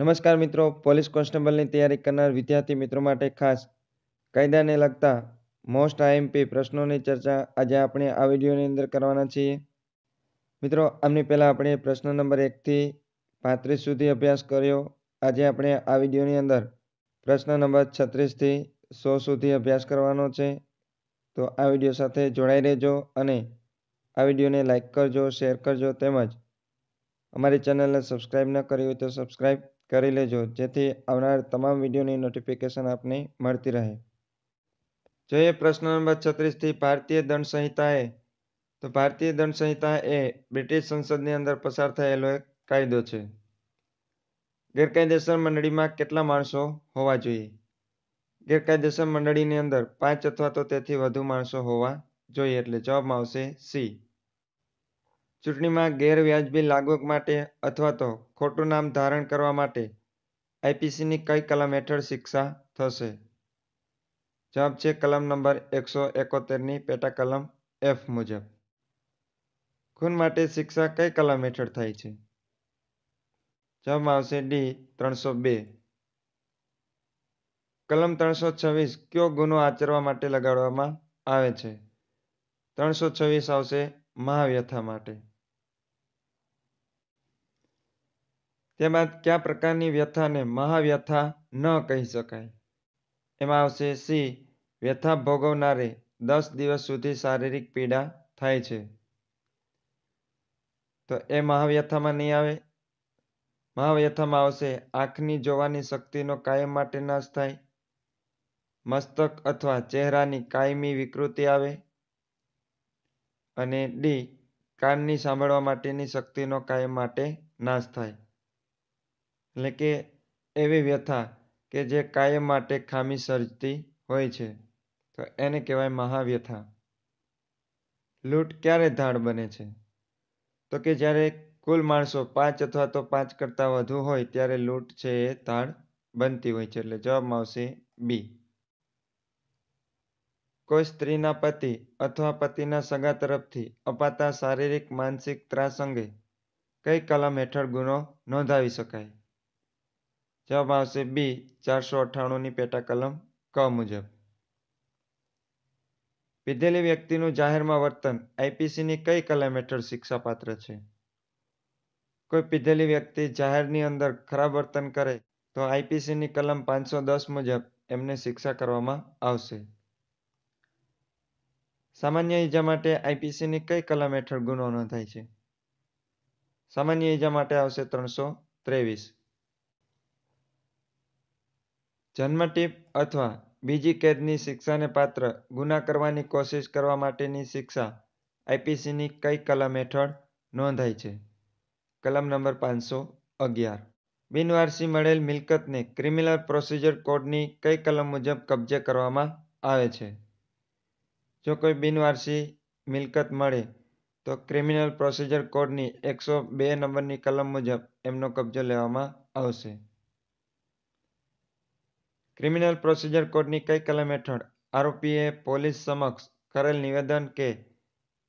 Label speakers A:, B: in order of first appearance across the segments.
A: નમસ્કાર મિત્રો, પોલીસ કોન્સ્ટેબલની તૈયારી કરનાર વિદ્યાર્થી મિત્રો માટે ખાસ કાયદાને લગતા મોસ્ટ આઈએમપી પ્રશ્નોની ચર્ચા આજે આપણે આ વિડીયોની અંદર કરવાના છીએ. મિત્રો, આમની પહેલાં આપણે પ્રશ્ન નંબર એકથી પાંત્રીસ સુધી અભ્યાસ કર્યો. આજે આપણે આ વિડીયોની અંદર પ્રશ્ન નંબર છત્રીસથી સો સુધી અભ્યાસ કરવાનો છે. તો આ વીડિયો સાથે જોડાઈ રહેજો અને આ વિડીયોને લાઇક કરજો, શેર કરજો તેમજ અમારી ચેનલને સબસ્ક્રાઈબ ન કરી હોય તો સબસ્ક્રાઈબ કરી લેજો, જેથી આવનાર તમામ વિડીયોની નોટિફિકેશન આપને મળતી રહે. જોઈએ પ્રશ્ન નંબર છત્રીસથી ભારતીય દંડ સંહિતાએ. તો ભારતીય દંડ સંહિતા એ બ્રિટિશ સંસદની અંદર પસાર થયેલો એક કાયદો છે. ગેરકાયદેસર મંડળીમાં કેટલા માણસો હોવા જોઈએ? ગેરકાયદેસર મંડળીની અંદર પાંચ અથવા તો તેથી વધુ માણસો હોવા જોઈએ, એટલે જવાબમાં આવશે સી. ચૂંટણીમાં ગેરવ્યાજબી લાગવગ માટે અથવા તો ખોટું નામ ધારણ કરવા માટે આઈપીસીની કઈ કલમ હેઠળ શિક્ષા થશે? જવાબ છે કલમ નંબર એકસો એકોતેરની પેટા કલમ એફ મુજબ. ખૂન માટે શિક્ષા કઈ કલમ હેઠળ થાય છે? જવાબમાં આવશે ડી ત્રણસો બે. કલમ ત્રણસો છવ્વીસ કયો ગુનો આચરવા માટે લગાડવામાં આવે છે? ત્રણસો છવ્વીસ આવશે મહાવ્યથા માટે. ત્યારબાદ કયા પ્રકારની વ્યથાને મહાવ્યથા ન કહી શકાય? એમાં આવશે સી, વ્યથા ભોગવનારે દસ દિવસ સુધી શારીરિક પીડા થાય છે. તો એ મહાવ્યથામાં નહીં આવે? મહાવ્યથામાં આવશે આંખની જોવાની શક્તિનો કાયમ માટે નાશ થાય. મસ્તક અથવા ચહેરાની કાયમી વિકૃતિ આવે. અને ડી, કાનની સાંભળવા માટેની શક્તિનો કાયમ માટે નાશ થાય. એટલે કે એવી વ્યથા કે જે કાયમ માટે ખામી સર્જતી હોય છે. તો એને કહેવાય મહાવ્યથા. લૂંટ ક્યારે ધાડ બને છે? તો કે જ્યારે કુલ માણસો પાંચ અથવા તો પાંચ કરતાં વધુ હોય ત્યારે લૂંટ છે એ ધાડ બનતી હોય છે. એટલે જવાબમાં આવશે બી. કોઈ સ્ત્રીના પતિ અથવા પતિના સગા તરફથી અપાતા શારીરિક, માનસિક ત્રાસ અંગે કઈ કલમ હેઠળ ગુનો નોંધાવી શકાય? જવાબ આવશે બી, ચારસો અઠ્ઠાણુંની પેટા કલમ ક મુજબ. પીધેલી વ્યક્તિનું જાહેરમાં વર્તન આઈપીસીની કઈ કલમ હેઠળ શિક્ષાપાત્ર છે? કોઈ પીધેલી વ્યક્તિ જાહેરની અંદર ખરાબ વર્તન કરે, તો આઈપીસીની કલમ પાંચસો દસ મુજબ એમને શિક્ષા કરવામાં આવશે. સામાન્ય ઈજા માટે આઈપીસીની કઈ કલમ હેઠળ ગુનો નોંધાય છે? સામાન્ય ઈજા માટે આવશે ત્રણસો ત્રેવીસ. જન્મટીપ અથવા બીજી કેદની શિક્ષાને પાત્ર ગુના કરવાની કોશિશ કરવા માટેની શિક્ષા આઈપીસીની કઈ કલમ હેઠળ નોંધાય છે? કલમ નંબર પાંચસો અગિયાર. બિનવારસી મળેલ મિલકતને ક્રિમિનલ પ્રોસિજર કોડની કઈ કલમ મુજબ કબજે કરવામાં આવે છે? જો કોઈ બિનવારસી મિલકત મળે તો ક્રિમિનલ પ્રોસિજર કોડની એકસો બે નંબરની કલમ મુજબ એમનો કબજો લેવામાં આવશે. ક્રિમિનલ પ્રોસિજર કોડની કઈ કલમ હેઠળ આરોપીએ પોલીસ સમક્ષ કરેલ નિવેદન કે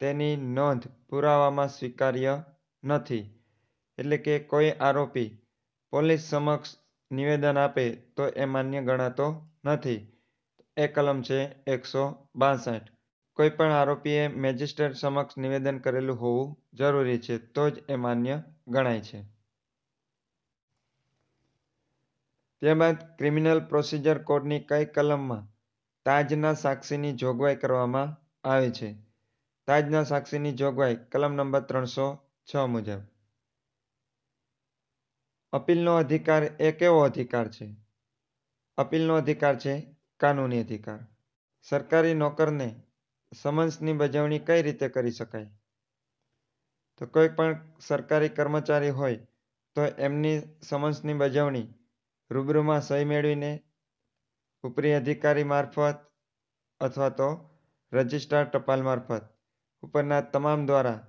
A: તેની નોંધ પુરાવામાં સ્વીકાર્ય નથી? એટલે કે કોઈ આરોપી પોલીસ સમક્ષ નિવેદન આપે તો એ માન્ય ગણાતો નથી. એ કલમ છે એકસો બાસઠ. કોઈ પણ આરોપીએ મેજિસ્ટ્રેટ સમક્ષ નિવેદન કરેલું હોવું જરૂરી છે તો જ એ માન્ય ગણાય છે. ત્યારબાદ ક્રિમિનલ પ્રોસિજર કોડની કઈ કલમમાં તાજના સાક્ષીની જોગવાઈ કરવામાં આવે છે? તાજના સાક્ષીની જોગવાઈ કલમ નંબર ત્રણસો છ મુજબ. અપીલનો અધિકાર એ કેવો અધિકાર છે? અપીલનો અધિકાર છે કાનૂની અધિકાર. સરકારી નોકરને સમન્સની બજવણી કઈ રીતે કરી શકાય? તો કોઈ પણ સરકારી કર્મચારી હોય તો એમની સમન્સની બજવણી રૂબરૂમાં સહી મેળવીને ઉપરી અધિકારી મારફત અથવા તો રજિસ્ટ્રાર ટપાલ મારફત ઉપરના તમામ દ્વારા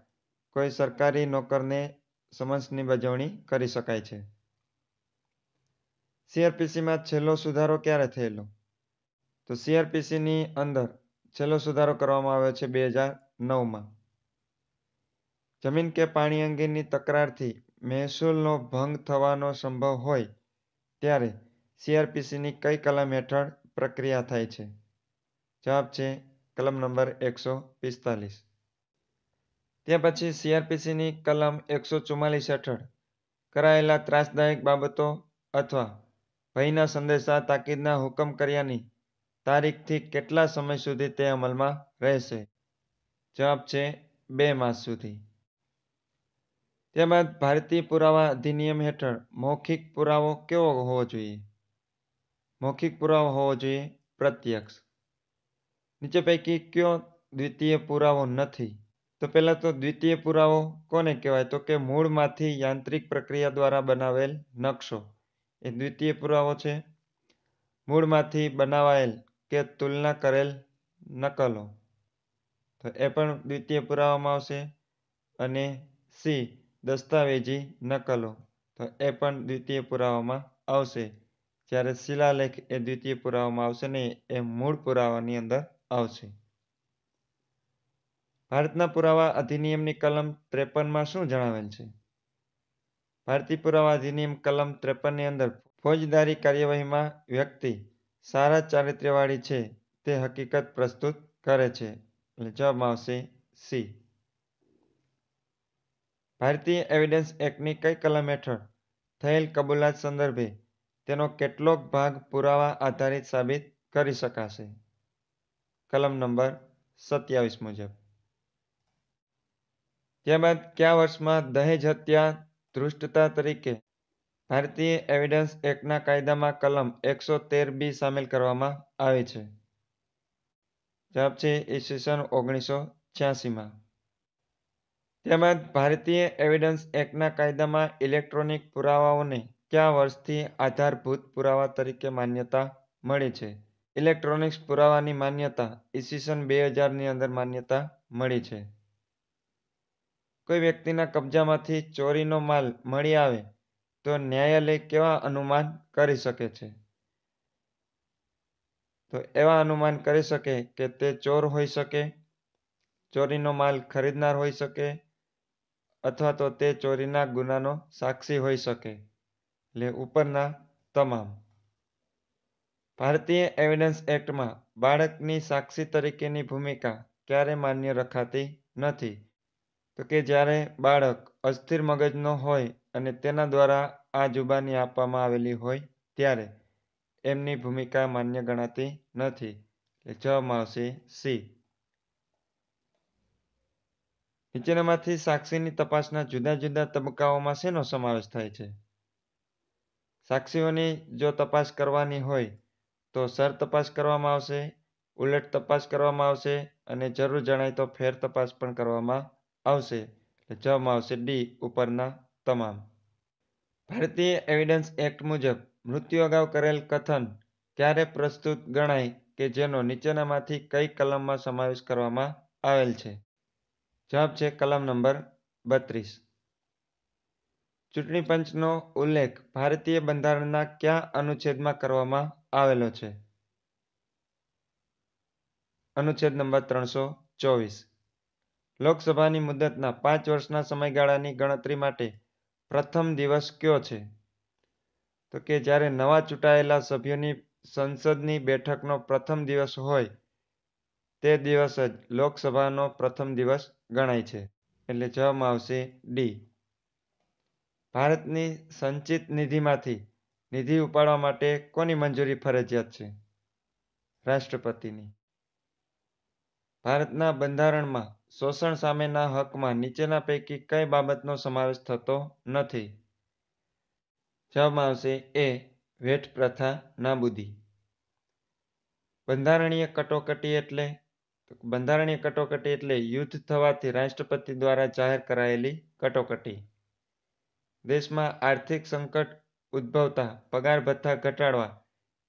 A: કોઈ સરકારી નોકરને સમન્સની બજવણી કરી શકાય છે. સીઆરપીસીમાં છેલ્લો સુધારો ક્યારે થયેલો? તો સીઆરપીસીની અંદર છેલ્લો સુધારો કરવામાં આવ્યો છે બે હજાર નવમાં. જમીન કે પાણી અંગેની તકરારથી મહેસૂલનો ભંગ થવાનો સંભવ હોય ત્યારે સીઆરપીસીની કઈ કલમ હેઠળ પ્રક્રિયા થાય છે? જવાબ છે કલમ નંબર એકસો પિસ્તાલીસ. ત્યાર પછી સીઆરપીસીની કલમ એકસો ચુમ્માલીસ હેઠળ કરાયેલા ત્રાસદાયક બાબતો અથવા ભયના સંદેશા તાકીદના હુકમ કર્યાની તારીખથી કેટલા સમય સુધી તે અમલમાં રહેશે? જવાબ છે બે માસ સુધી. ત્યારબાદ ભારતીય પુરાવા અધિનિયમ હેઠળ મૌખિક પુરાવો કેવો હોવો જોઈએ? મૌખિક પુરાવો હોવો જોઈએ પ્રત્યક્ષ. નીચે પૈકી કયો દ્વિતીય પુરાવો નથી? તો પહેલા તો દ્વિતીય પુરાવો કોને કહેવાય? તો કે મૂળમાંથી યાંત્રિક પ્રક્રિયા દ્વારા બનાવેલ નકશો. એ દ્વિતીય પુરાવો છે. મૂળમાંથી બનાવાયેલ કે તુલના કરેલ નકલો. તો એ પણ દ્વિતીય પુરાવામાં આવશે. અને સી દસ્તાવેજી નકલો તો એ પણ દ્વિતીય પુરાવામાં આવશે. જ્યારે શિલાલેખ એ દ્વિતીય પુરાવામાં આવશે નહીં એ મૂળ પુરાવાની અંદર આવશે. ભારતના પુરાવા અધિનિયમની કલમ ત્રેપનમાં શું જણાવેલ છે? ભારતીય પુરાવા અધિનિયમ કલમ ત્રેપનની અંદર ફોજદારી કાર્યવાહીમાં વ્યક્તિ સારા ચારિત્ર્યવાળી છે તે હકીકત પ્રસ્તુત કરે છે. એટલે જવાબમાં આવશે સી. ભારતીય એવિડન્સ એક્ટની કઈ કલમ હેઠળ થયેલ કબૂલાત સંદર્ભે તેનો કેટલોક ભાગ પુરાવા આધારિત સાબિત કરી શકાશે? કલમ નંબર સત્યાવીસ મુજબ. ત્યારબાદ કયા વર્ષમાં દહેજ હત્યા ધૃષ્ટતા તરીકે ભારતીય એવિડન્સ એક્ટના કાયદામાં કલમ એકસો તેર બી સામેલ કરવામાં આવી છે? જવાબ છે ઈસવીસન ઓગણીસો છ્યાસીમાં ત્યારબાદ ભારતીય એવિડન્સ એક્ટના કાયદામાં ઇલેક્ટ્રોનિક પુરાવાઓને કયા વર્ષથી આધારભૂત પુરાવા તરીકે માન્યતા મળી છે? ઇલેક્ટ્રોનિક્સ પુરાવાની માન્યતા ઈસવીસન બે હજારની અંદર માન્યતા મળી છે. કોઈ વ્યક્તિના કબજામાંથી ચોરીનો માલ મળી આવે તો ન્યાયાલય કેવા અનુમાન કરી શકે છે? તો એવા અનુમાન કરી શકે કે તે ચોર હોઈ શકે, ચોરીનો માલ ખરીદનાર હોઈ શકે અથવા તો તે ચોરીના ગુનાનો સાક્ષી હોઈ શકે. એટલે ઉપરના તમામ. ભારતીય એવિડન્સ એક્ટમાં બાળકની સાક્ષી તરીકેની ભૂમિકા ક્યારે માન્ય રખાતી નથી? તો કે જ્યારે બાળક અસ્થિર મગજનો હોય અને તેના દ્વારા આ જુબાની આપવામાં આવેલી હોય ત્યારે એમની ભૂમિકા માન્ય ગણાતી નથી. જવાબમાં આવશે સી. નીચેનામાંથી સાક્ષીની તપાસના જુદા જુદા તબક્કાઓમાં શેનો સમાવેશ થાય છે? સાક્ષીઓની જો તપાસ કરવાની હોય, તો સર તપાસ કરવામાં આવશે, ઉલટ તપાસ કરવામાં આવશે અને જરૂર જણાય તો ફેર તપાસ પણ કરવામાં આવશે. જવાબમાં આવશે ડી, ઉપરના તમામ. ભારતીય એવિડન્સ એક્ટ મુજબ મૃત્યુ અગાઉ કરેલ કથન ક્યારે પ્રસ્તુત ગણાય કે જેનો નીચેનામાંથી કઈ કલમમાં સમાવેશ કરવામાં આવેલ છે? જવાબ છે કલમ નંબર બત્રીસ. ચૂંટણી પંચનો ઉલ્લેખ ભારતીય બંધારણના કયા અનુચ્છેદમાં કરવામાં આવેલો છે? અનુચ્છેદ નંબર ત્રણસો ચોવીસ. લોકસભાની મુદતના પાંચ વર્ષના સમયગાળાની ગણતરી માટે પ્રથમ દિવસ કયો છે? તો કે જ્યારે નવા ચૂંટાયેલા સભ્યોની સંસદની બેઠકનો પ્રથમ દિવસ હોય તે દિવસ જ લોકસભાનો પ્રથમ દિવસ ગણાય છે, એટલે જવાબમાં આવશે ડી. ભારતની સંચિત નિધિમાંથી નિધિ ઉપાડવા માટે કોની મંજૂરી ફરજિયાત છે? રાષ્ટ્રપતિની. ભારતના બંધારણમાં શોષણ સામેના હકમાં નીચેના પૈકી કઈ બાબતનો સમાવેશ થતો નથી? જવાબમાં આવશે એ. વેઠ પ્રથા નાબૂદી. બંધારણીય કટોકટી એટલે બંધારણીય કટોકટી એટલે યુદ્ધ થવાથી રાષ્ટ્રપતિ દ્વારા જાહેર કરાયેલી કટોકટી. દેશમાં આર્થિક સંકટ ઉદ્ભવતા પગાર ભથ્થા ઘટાડવા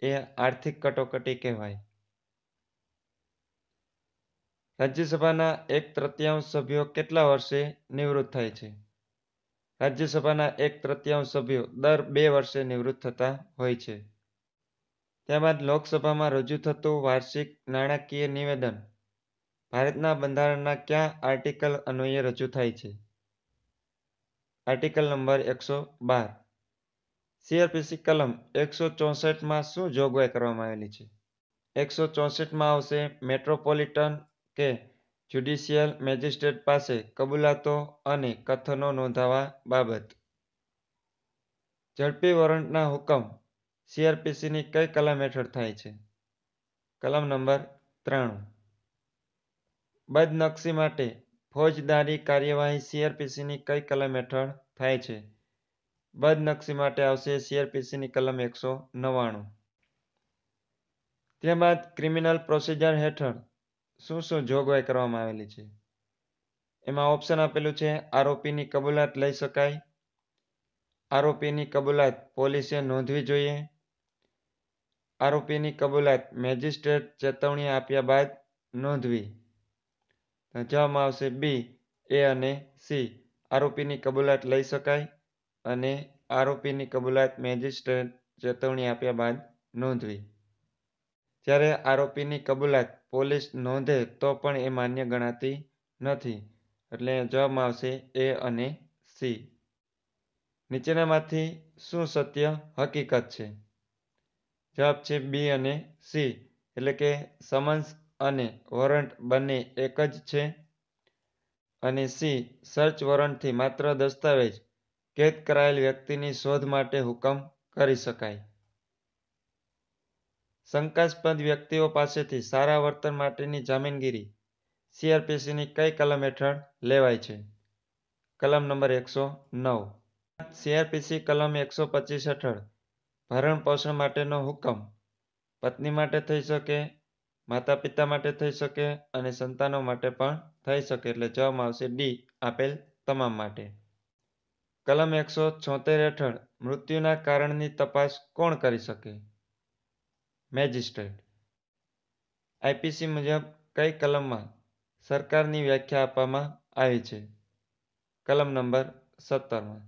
A: એ આર્થિક કટોકટી કહેવાય. રાજ્યસભાના એક તૃતીયાંશ સભ્યો કેટલા વર્ષે નિવૃત્ત થાય છે? રાજ્યસભાના એક તૃતીયાંશ સભ્યો દર બે વર્ષે નિવૃત્ત થતા હોય છે. ત્યારબાદ લોકસભામાં રજૂ થતું વાર્ષિક નાણાકીય નિવેદન ભારતના બંધારણના કયા આર્ટિકલ અન્વયે રજૂ થાય છે? આર્ટિકલ નંબર એકસો બાર. સીઆરપીસી કલમ એકસો ચોસઠમાં શું જોગવાઈ કરવામાં આવેલી છે? એકસો ચોસઠમાં આવશે મેટ્રોપોલિટન કે જ્યુડિશિયલ મેજિસ્ટ્રેટ પાસે કબૂલાતો અને કથનો નોંધાવા બાબત. ઝડપી વોરંટના હુકમ સીઆરપીસીની કઈ કલમ હેઠળ થાય છે? કલમ નંબર ત્રાણું. બદનક્ષી માટે ફોજદારી કાર્યવાહી સીઆરપીસીની કઈ કલમ હેઠળ થાય છે? બદનક્ષી માટે આવશે સીઆરપીસીની કલમ એકસો નવ્વાણું. ત્યારબાદ ક્રિમિનલ પ્રોસિજર હેઠળ શું શું જોગવાઈ કરવામાં આવેલી છે? એમાં ઓપ્શન આપેલું છે આરોપીની કબૂલાત લઈ શકાય. આરોપીની કબૂલાત પોલીસે નોંધવી જોઈએ. આરોપીની કબૂલાત મેજિસ્ટ્રેટ ચેતવણી આપ્યા બાદ નોંધવી. જવાબમાં આવશે બી, એ અને સી. આરોપીની કબૂલાત લઈ શકાય અને આરોપીની કબૂલાત મેજિસ્ટ્રેટ ચેતવણી આપ્યા બાદ નોંધવી. જ્યારે આરોપીની કબૂલાત પોલીસ નોંધે તો પણ એ માન્ય ગણાતી નથી. એટલે જવાબમાં આવશે એ અને સી. નીચેનામાંથી શું સત્ય હકીકત છે? જવાબ છે બી અને સી. એટલે કે સમન્સ અને વોરંટ બંને એક જ છે? અને સી, સર્ચ વોરંટથી માત્ર દસ્તાવેજ કેદ કરાયેલ વ્યક્તિની શોધ માટે હુકમ કરી શકાય. શંકાસ્પદ વ્યક્તિઓ પાસેથી સારા વર્તન માટેની જામીનગીરી સીઆરપીસીની કઈ કલમ હેઠળ લેવાય છે? કલમ નંબર એકસો નવ. સીઆરપીસી કલમ એકસો પચીસ હેઠળ ભરણ પોષણ માટેનો હુકમ પત્ની માટે થઈ શકે માતા પિતા માટે થઈ શકે અને સંતાનો માટે પણ થઈ શકે એટલે જવાબમાં આવશે ડી આપેલ તમામ માટે. કલમ એકસો છોતેર હેઠળ મૃત્યુના કારણની તપાસ કોણ કરી શકે? મેજિસ્ટ્રેટ. આઈપીસી મુજબ કઈ કલમમાં સરકારની વ્યાખ્યા આપવામાં આવી છે? કલમ નંબર સત્તરમાં.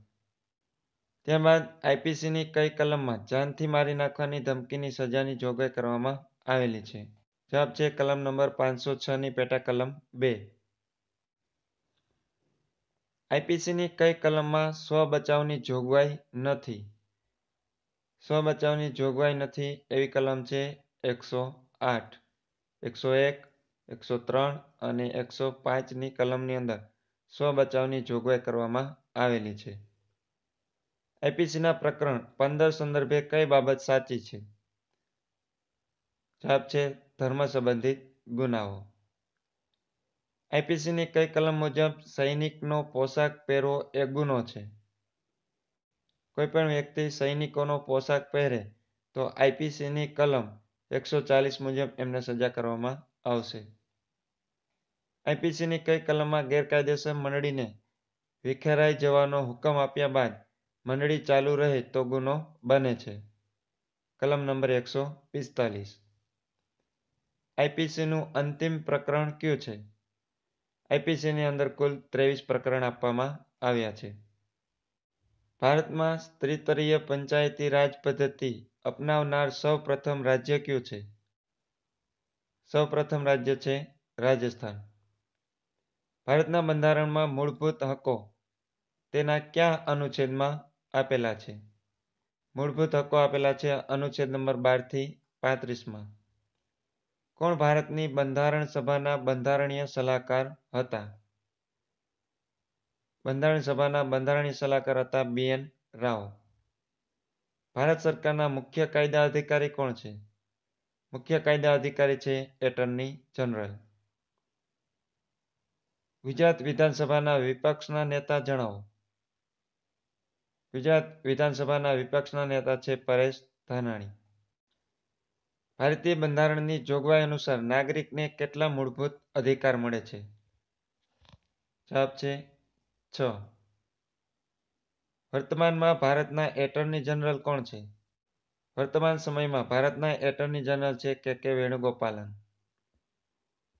A: ત્યારબાદ આઈપીસીની કઈ કલમમાં જાનથી મારી નાખવાની ધમકીની સજાની જોગવાઈ કરવામાં આવેલી છે? જવાબ છે કલમ નંબર પાંચસો છ ની પેટા કલમ બે. આઈપીસીની કઈ કલમમાં સ્વ બચાવની જોગવાઈ નથી? સ્વ બચાવની જોગવાઈ નથી એવી કલમ છે એકસો આઠ, એકસો એક, એકસો ત્રણ અને એકસો પાંચની કલમની અંદર સ્વ બચાવની જોગવાઈ કરવામાં આવેલી છે. આઈપીસીના પ્રકરણ પંદર સંદર્ભે કઈ બાબત સાચી છે? જવાબ છે ધર્મ સંબંધિત ગુનાઓ. આઈપીસીની કઈ કલમ મુજબ સૈનિકનો પોશાક પહેરવો એ ગુનો છે? કોઈ પણ વ્યક્તિ સૈનિકોનો પોશાક પહેરે તો આઈપીસીની કલમ એકસો ચાલીસ મુજબ એમને સજા કરવામાં આવશે. આઈપીસીની કઈ કલમમાં ગેરકાયદેસર મંડળીને વિખેરાઈ જવાનો હુકમ આપ્યા બાદ મંડળી ચાલુ રહે તો ગુનો બને છે? કલમ નંબર એકસો પિસ્તાલીસ. આઈપીસીનું અંતિમ પ્રકરણ કયું છે? આઈપીસીની અંદર કુલ ત્રેવીસ પ્રકરણ આપવામાં આવ્યા છે. ભારતમાં સ્ત્રીતરીય પંચાયતી રાજ પદ્ધતિ અપનાવનાર સૌ પ્રથમ રાજ્ય કયું છે? સૌ પ્રથમ રાજ્ય છે રાજસ્થાન. ભારતના બંધારણમાં મૂળભૂત હકો તેના કયા અનુચ્છેદમાં આપેલા છે? મૂળભૂત હકો આપેલા છે અનુચ્છેદ નંબર બારથી પાંત્રીસમાં. કોણ ભારતની બંધારણ સભાના બંધારણીય સલાહકાર હતા? બંધારણ સભાના બંધારણીય સલાહકાર હતા બી એન રાવ. ભારત સરકારના મુખ્ય કાયદા અધિકારી કોણ છે? મુખ્ય કાયદા અધિકારી છે એટર્ની જનરલ. ગુજરાત વિધાનસભાના વિપક્ષના નેતા જણાવો. ગુજરાત વિધાનસભાના વિપક્ષના નેતા છે પરેશ ધાનાણી. ભારતીય બંધારણની જોગવાઈ અનુસાર નાગરિકને કેટલા મૂળભૂત અધિકાર મળે છે? જવાબ છે છ. વર્તમાનમાં ભારતના એટર્ની જનરલ કોણ છે? વર્તમાન સમયમાં ભારતના એટર્ની જનરલ છે કે કે વેણુગોપાલન?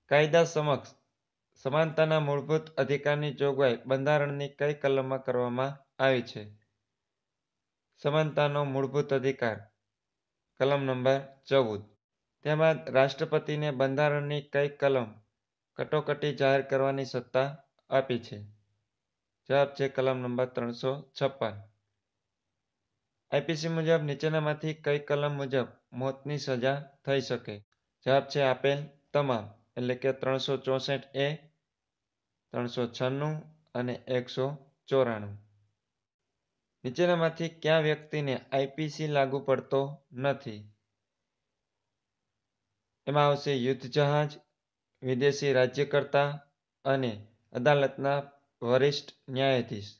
A: કાયદા સમક્ષ સમાનતાના મૂળભૂત અધિકારની જોગવાઈ બંધારણની કઈ કલમમાં કરવામાં આવી છે? સમાનતાનો મૂળભૂત અધિકાર, કલમ નંબર ચૌદ. ત્યારબાદ રાષ્ટ્રપતિને બંધારણની કઈ કલમ કટોકટી જાહેર કરવાની સત્તા આપી છે? જવાબ છે કલમ નંબર ત્રણસો છપ્પન. આઈપીસી મુજબ નીચેનામાંથી કઈ કલમ મુજબ મોતની સજા થઈ શકે? જવાબ છે આપેલ તમામ, એટલે કે ત્રણસો ચોસઠ એ, ત્રણસો છન્નું અને એકસો ચોરાણું. નીચેનામાંથી કયા વ્યક્તિને આઈપીસી લાગુ પડતો નથી? એમાં આવશે યુદ્ધ જહાજ, વિદેશી રાજ્યકર્તા અને અદાલતના વરિષ્ઠ ન્યાયાધીશ.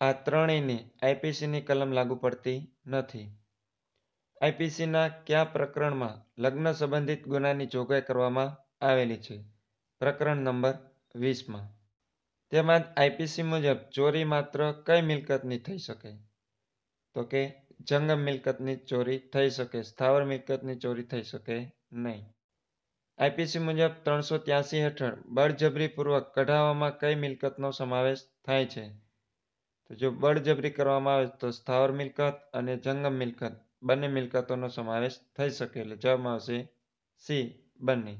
A: આ ત્રણેયને આઈપીસીની કલમ લાગુ પડતી નથી. આઈપીસીના કયા પ્રકરણમાં લગ્ન સંબંધિત ગુનાની જોગવાઈ કરવામાં આવેલી છે? પ્રકરણ નંબર વીસમાં. તેમજ આઈપીસી મુજબ ચોરી માત્ર કઈ મિલકતની થઈ શકે? તો કે જંગમ મિલકતની ચોરી થઈ શકે, સ્થાવર મિલકતની ચોરી થઈ શકે નહીં. આઈપીસી મુજબ ત્રણસો ત્યાસી હેઠળ બળજબરીપૂર્વક કઢાવવામાં કઈ મિલકતનો સમાવેશ થાય છે? તો જો બળજબરી કરવામાં આવે તો સ્થાવર મિલકત અને જંગમ મિલકત બંને મિલકતોનો સમાવેશ થઈ શકે એટલે જવાબમાં આવશે સી, બંને.